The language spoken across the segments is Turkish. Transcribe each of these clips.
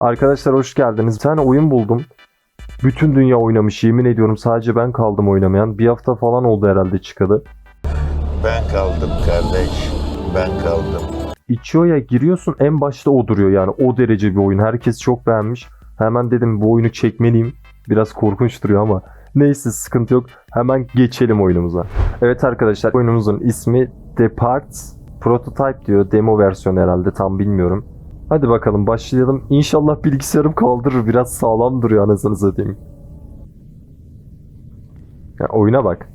Arkadaşlar hoş geldiniz. Bir tane oyun buldum. Bütün dünya oynamış yemin ediyorum sadece ben kaldım oynamayan. Bir hafta falan oldu herhalde çıkalı. Ben kaldım kardeş. Ben kaldım. Itch.io'ya giriyorsun en başta o duruyor yani o derece bir oyun. Herkes çok beğenmiş. Hemen dedim bu oyunu çekmeliyim. Biraz korkunç duruyor ama neyse sıkıntı yok. Hemen geçelim oyunumuza. Evet arkadaşlar oyunumuzun ismi Depart Prototype diyor. Demo versiyonu herhalde tam bilmiyorum. Hadi bakalım başlayalım. İnşallah bilgisayarım kaldırır. Biraz sağlam duruyor anasını satayım. Ya oyuna bak.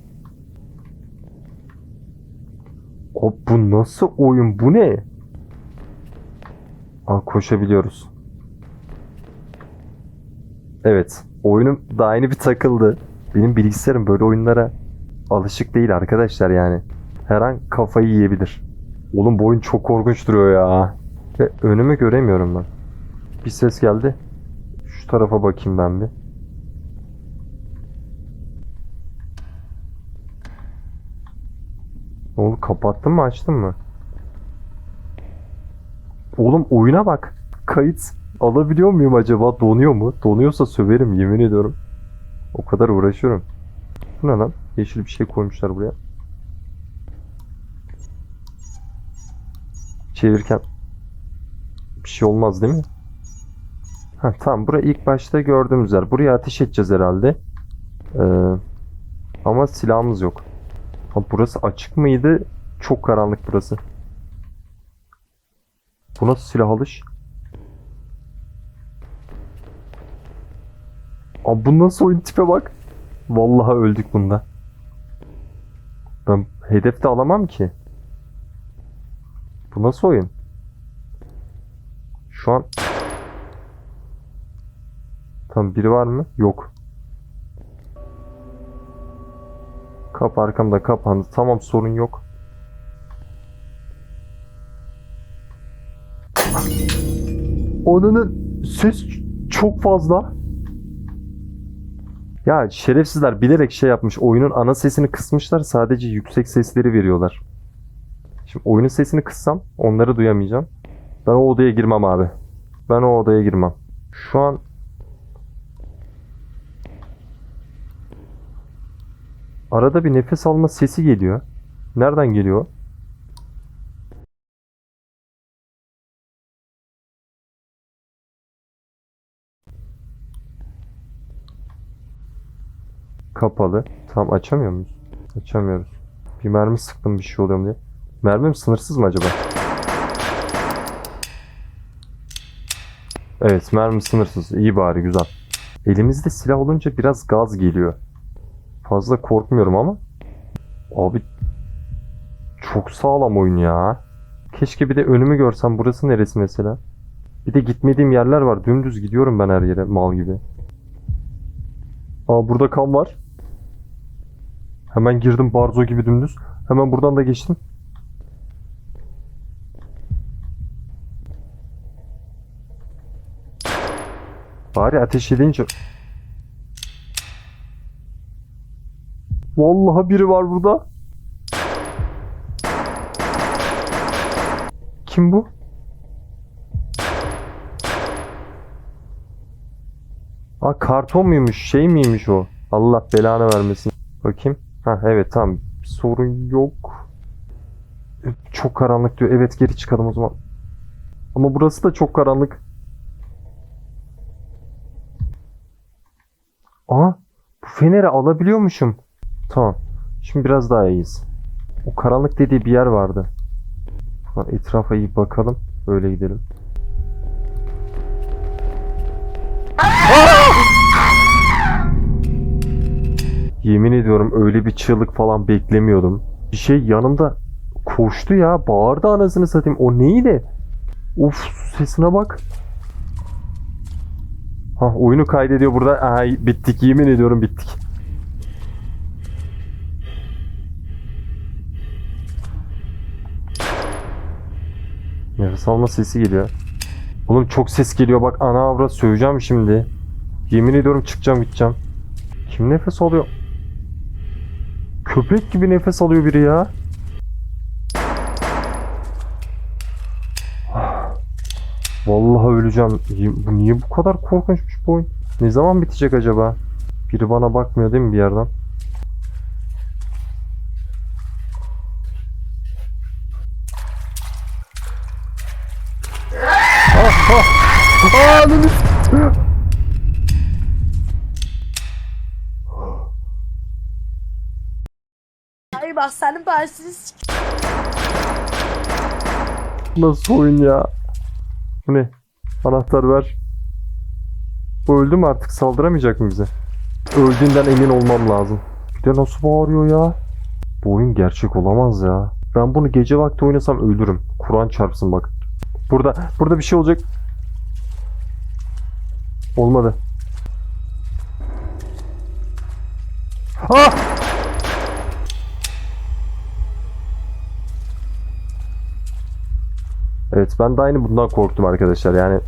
O bu nasıl oyun? Bu ne? Aa, koşabiliyoruz. Evet. Oyunum daha yeni bir takıldı. Benim bilgisayarım böyle oyunlara alışık değil arkadaşlar yani. Her an kafayı yiyebilir. Oğlum bu oyun çok korkunç duruyor ya. Ve önümü göremiyorum ben. Bir ses geldi. Şu tarafa bakayım ben bir. Oldu kapattın mı açtın mı? Oğlum oyuna bak. Kayıt alabiliyor muyum acaba? Donuyor mu? Donuyorsa söverim yemin ediyorum. O kadar uğraşıyorum. Bu ne lan? Yeşil bir şey koymuşlar buraya. Çevirirken bir şey olmaz değil mi? Ha tamam. Burayı ilk başta gördüğümüz yer. Buraya ateş edeceğiz herhalde. Ee, ama silahımız yok. Ha, burası açık mıydı? Çok karanlık burası. Bu nasıl silah alış? Abi bu nasıl oyun tipe bak. Vallahi öldük bunda. Ben hedef de alamam ki. Bu nasıl oyun? Şu an Tamam biri var mı? Yok. Kapı arkamda kapandı. Tamam sorun yok. Onun ses çok fazla. Ya şerefsizler bilerek şey yapmış. Oyunun ana sesini kısmışlar. Sadece yüksek sesleri veriyorlar. Şimdi oyunun sesini kıssam onları duyamayacağım. Ben o odaya girmem abi. Ben o odaya girmem. Şu an arada bir nefes alma sesi geliyor. Nereden geliyor? Kapalı. Tam açamıyor muyuz? Açamıyoruz. Bir mermi sıktım bir şey oluyor mu diye. Mermim sınırsız mı acaba? Evet mermi sınırsız. İyi bari güzel. Elimizde silah olunca biraz gaz geliyor. Fazla korkmuyorum ama. Abi çok sağlam oyun ya. Keşke bir de önümü görsem. Burası neresi mesela? Bir de gitmediğim yerler var. Dümdüz gidiyorum ben her yere mal gibi. Aa burada kan var. Hemen girdim barzo gibi dümdüz. Hemen buradan da geçtim. Bari ateş edince... Vallahi biri var burada. Kim bu? Aa karton muymuş? Şey miymiş o? Allah belanı vermesin. Bakayım. Ha evet tamam. Sorun yok. Çok karanlık diyor. Evet geri çıkalım o zaman. Ama burası da çok karanlık. Aa bu feneri alabiliyormuşum. Tamam. Şimdi biraz daha iyiyiz. O karanlık dediği bir yer vardı. Etrafa iyi bakalım. Öyle gidelim. Yemin ediyorum öyle bir çığlık falan beklemiyordum. Bir şey yanımda koştu ya. Bağırdı anasını satayım. O neydi? Uf sesine bak. Ha oyunu kaydediyor burada. Ay bittik yemin ediyorum bittik. Nefes alma sesi geliyor. Oğlum çok ses geliyor bak ana avrat söveceğim şimdi. Yemin ediyorum çıkacağım gideceğim. Kim nefes alıyor? Köpek gibi nefes alıyor biri ya. Vallahi öleceğim. Bu niye bu kadar korkunçmuş bu oyun? Ne zaman bitecek acaba? Biri bana bakmıyor değil mi bir yerden? Ah, ah, s- Hayır bak senin s- Nasıl oyun ya? Bu ne? Anahtar ver. Bu öldü mü artık saldıramayacak mı bize? Öldüğünden emin olmam lazım. Bir de nasıl bağırıyor ya? Bu oyun gerçek olamaz ya. Ben bunu gece vakti oynasam ölürüm. Kur'an çarpsın bak. Burada burada bir şey olacak. Olmadı. Ah! Evet ben de aynı bundan korktum arkadaşlar yani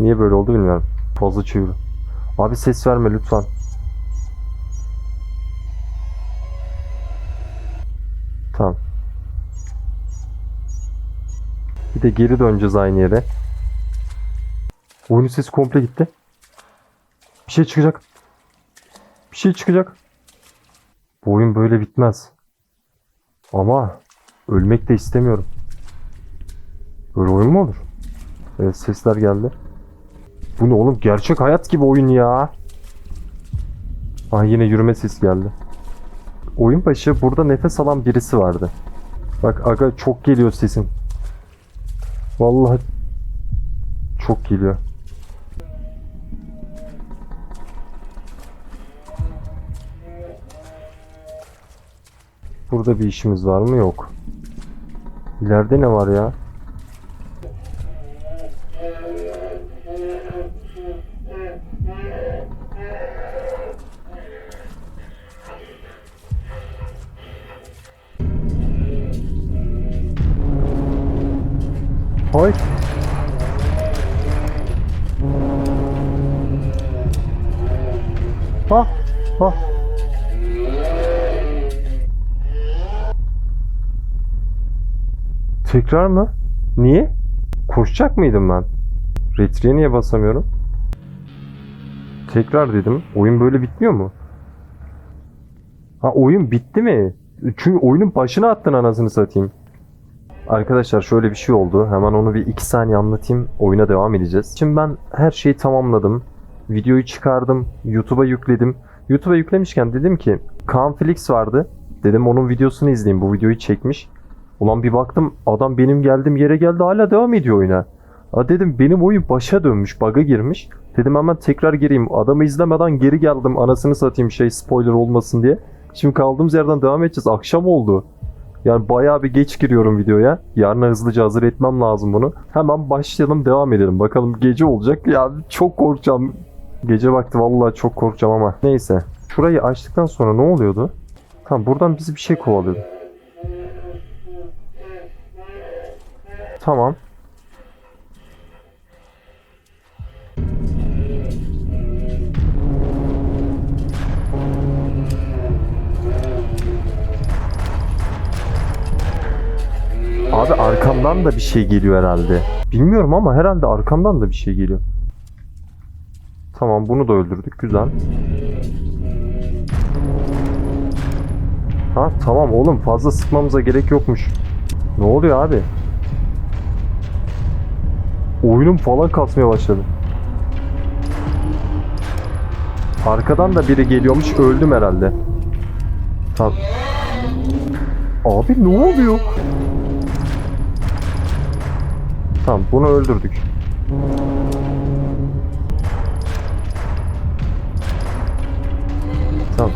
niye böyle oldu bilmiyorum. Fazla çevir. Abi ses verme lütfen. Tamam. Bir de geri döneceğiz aynı yere. Oyunun sesi komple gitti. Bir şey çıkacak. Bir şey çıkacak. Bu oyun böyle bitmez. Ama ölmek de istemiyorum. Böyle oyun mu olur? Evet sesler geldi. Bu ne oğlum? Gerçek hayat gibi oyun ya. Ah yine yürüme sesi geldi. Oyun başı burada nefes alan birisi vardı. Bak aga çok geliyor sesin. Vallahi çok geliyor. Burada bir işimiz var mı? Yok. İleride ne var ya? Hay. Ha, ha. Tekrar mı? Niye? Koşacak mıydım ben? Retriye niye basamıyorum? Tekrar dedim. Oyun böyle bitmiyor mu? Ha oyun bitti mi? Çünkü oyunun başına attın anasını satayım. Arkadaşlar şöyle bir şey oldu. Hemen onu bir iki saniye anlatayım. Oyuna devam edeceğiz. Şimdi ben her şeyi tamamladım. Videoyu çıkardım. YouTube'a yükledim. YouTube'a yüklemişken dedim ki Kaan Felix vardı. Dedim onun videosunu izleyeyim. Bu videoyu çekmiş. Ulan bir baktım adam benim geldiğim yere geldi hala devam ediyor oyuna. Ha dedim benim oyun başa dönmüş, bug'a girmiş. Dedim hemen tekrar gireyim. Adamı izlemeden geri geldim anasını satayım şey spoiler olmasın diye. Şimdi kaldığımız yerden devam edeceğiz. Akşam oldu. Yani bayağı bir geç giriyorum videoya. Yarına hızlıca hazır etmem lazım bunu. Hemen başlayalım devam edelim. Bakalım gece olacak. Ya çok korkacağım. Gece vakti vallahi çok korkacağım ama. Neyse. Şurayı açtıktan sonra ne oluyordu? Tamam buradan bizi bir şey kovalıyordu. Tamam. Arkamdan da bir şey geliyor herhalde. Bilmiyorum ama herhalde arkamdan da bir şey geliyor. Tamam bunu da öldürdük. Güzel. Ha tamam oğlum fazla sıkmamıza gerek yokmuş. Ne oluyor abi? Oyunum falan kasmaya başladı. Arkadan da biri geliyormuş. Öldüm herhalde. Tamam. Abi ne oluyor? Tamam bunu öldürdük. Tamam.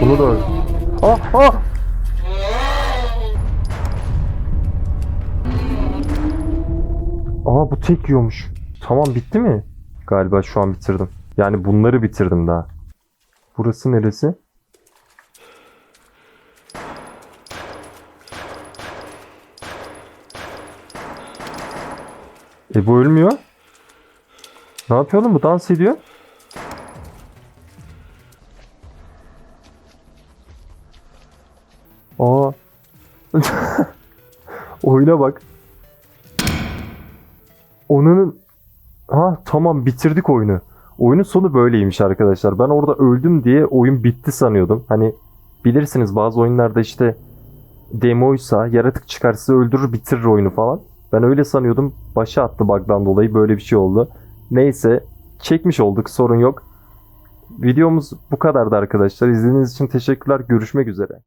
Bunu da öldü. Ah ah! Aa bu tek yiyormuş. Tamam bitti mi? Galiba şu an bitirdim. Yani bunları bitirdim daha. Burası neresi? E bu ölmüyor. Ne yapıyor oğlum bu dans ediyor. Aa. Oyuna bak. Onun ha tamam bitirdik oyunu. Oyunun sonu böyleymiş arkadaşlar. Ben orada öldüm diye oyun bitti sanıyordum. Hani bilirsiniz bazı oyunlarda işte demoysa yaratık çıkarsa öldürür bitirir oyunu falan. Ben öyle sanıyordum. Başa attı bug'dan dolayı böyle bir şey oldu. Neyse çekmiş olduk sorun yok. Videomuz bu kadardı arkadaşlar. İzlediğiniz için teşekkürler. Görüşmek üzere.